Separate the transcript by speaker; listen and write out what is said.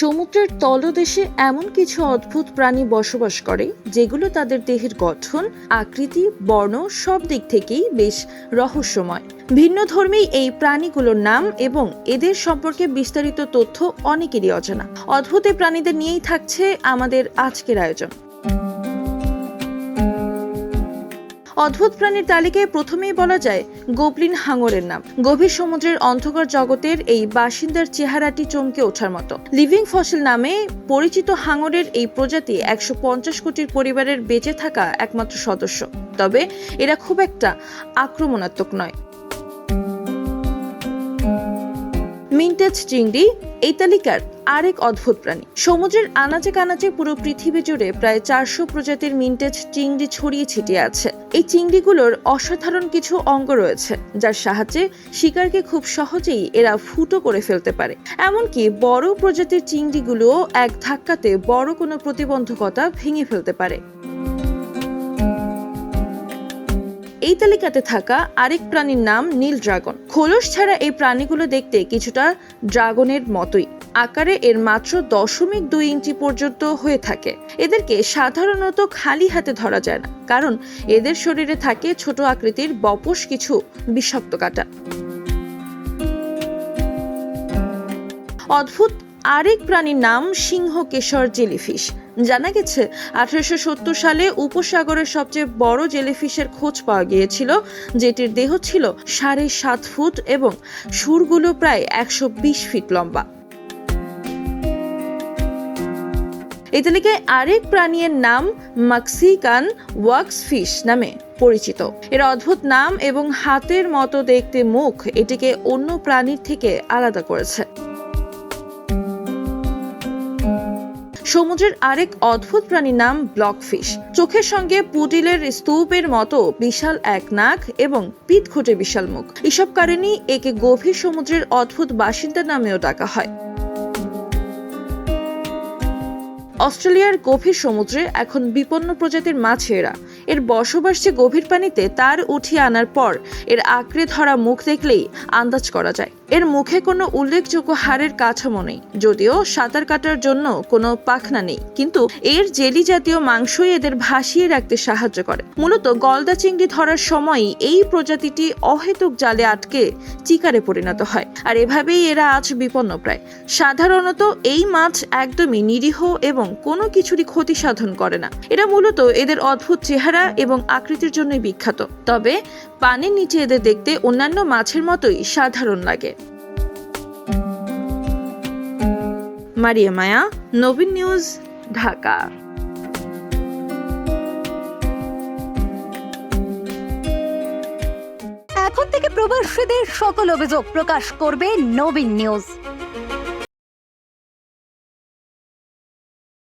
Speaker 1: সমুদ্রের তলদেশে এমন কিছু অদ্ভুত প্রাণী বসবাস করে, যেগুলো তাদের দেহের গঠন, আকৃতি, বর্ণ সব দিক থেকেই বেশ রহস্যময়। ভিন্ন ধর্মী এই প্রাণীগুলোর নাম এবং এদের সম্পর্কে বিস্তারিত তথ্য অনেকেরই অজানা। অদ্ভুত প্রাণীদের নিয়েই থাকছে আমাদের আজকের আয়োজন। অদ্ভুত প্রাণীর তালিকায় প্রথমেই বলা যায় গোবলিন হাঙরের নাম। গভীর সমুদ্রের অন্ধকার জগতের এই বাসিন্দার চেহারাটি চমকে ওঠার মতো। লিভিং ফসিল নামে পরিচিত হাঙরের এই প্রজাতি একশো পঞ্চাশ কোটির পরিবারের বেঁচে থাকা একমাত্র সদস্য। তবে এরা খুব একটা আক্রমণাত্মক নয়। মিন্টেজ চিংড়ি, এই তালিকার আরেক অদ্ভুত প্রাণী। সমুদ্রের আনাচে কানাচে পুরো পৃথিবী জুড়ে প্রায় চারশো প্রজাতির মিন্টেজ চিংড়ি ছড়িয়ে ছিটিয়ে আছে। এই চিংড়িগুলোর অসাধারণ কিছু অঙ্গ রয়েছে, যার সাহায্যে শিকারকে খুব সহজেই এরা ফুটো করে ফেলতে পারে। এমনকি বড় প্রজাতির চিংড়িগুলোও এক ধাক্কাতে বড় কোনো প্রতিবন্ধকতা ভেঙে ফেলতে পারে। এই তালিকাতে থাকা আরেক প্রাণীর নাম নীল ড্রাগন। খোলস ছাড়া এই প্রাণীগুলো দেখতে কিছুটা ড্রাগনের মতোই। আকারে এর মাত্র দশমিক দুই ইঞ্চি পর্যন্ত হয়ে থাকে। এদেরকে সাধারণত খালি হাতে ধরা যায় না, কারণ এদের শরীরে থাকে ছোট আকৃতির বপস কিছু বিষাক্ত কাটা। অদ্ভুত আরেক প্রাণীর নাম সিংহ কেশর জেলিফিশ। জানা গেছে, আঠারোশো সত্তর সালে উপসাগরের সবচেয়ে বড় জেলিফিশের খোঁজ পাওয়া গিয়েছিল, যেটির দেহ ছিল সাড়ে সাত ফুট এবং সুরগুলো প্রায় একশো বিশ ফিট লম্বা। এই আরেক প্রাণীর নাম মাক্সিকান ওয়াক্স ফিশ নামে পরিচিত। এর অদ্ভুত নাম এবং হাতের মতো দেখতে মুখ এটিকে অন্য প্রাণীর থেকে আলাদা করেছে। সমুদ্রের আরেক অদ্ভুত প্রাণীর নাম ব্লকফিশ। চোখের সঙ্গে পুটিলের স্তূপের মতো বিশাল এক নাক এবং পিঠ ঘটে বিশাল মুখ। এসব কারণেই একে গভীর সমুদ্রের অদ্ভুত বাসিন্দা নামেও ডাকা হয়। অস্ট্রেলিয়ার গভীর সমুদ্রে এখন বিপন্ন প্রজাতির মাছ এরা। এর বসবাস যে গভীর পানিতে, তার উঠিয়ে আনার পর এর আঁকড়ে ধরা মুখ দেখলেই আন্দাজ করা যায়। এর মুখে কোনো উল্লেখযোগ্য হাড়ের কাঠামো নেই, যদিও সাঁতার কাটার জন্য কোনো পাখনা নেই। কিন্তু এর জেলি জাতীয় মাংসই এদের ভাসিয়ে রাখতে সাহায্য করে। মূলত গলদা চিংড়ি ধরার সময়ই এই প্রজাতিটি অহেতুক জালে আটকে চিকারে পরিণত হয়, আর এভাবেই এরা আজ বিপন্ন প্রায় সাধারণত এই মাছ একদমই নিরীহ এবং কোনো কিছুরই ক্ষতি সাধন করে না। এরা মূলত এদের অদ্ভুত চেহারা এবং আকৃতির জন্যই বিখ্যাত। তবে পানির নিচে এদের দেখতে অন্যান্য মাছের মতোই সাধারণ লাগে। মারিয়া মায়া নবীন নিউজ ঢাকা।
Speaker 2: এখন থেকে প্রবাসীদের সকল অভিযোগ প্রকাশ করবে নবীন নিউজ।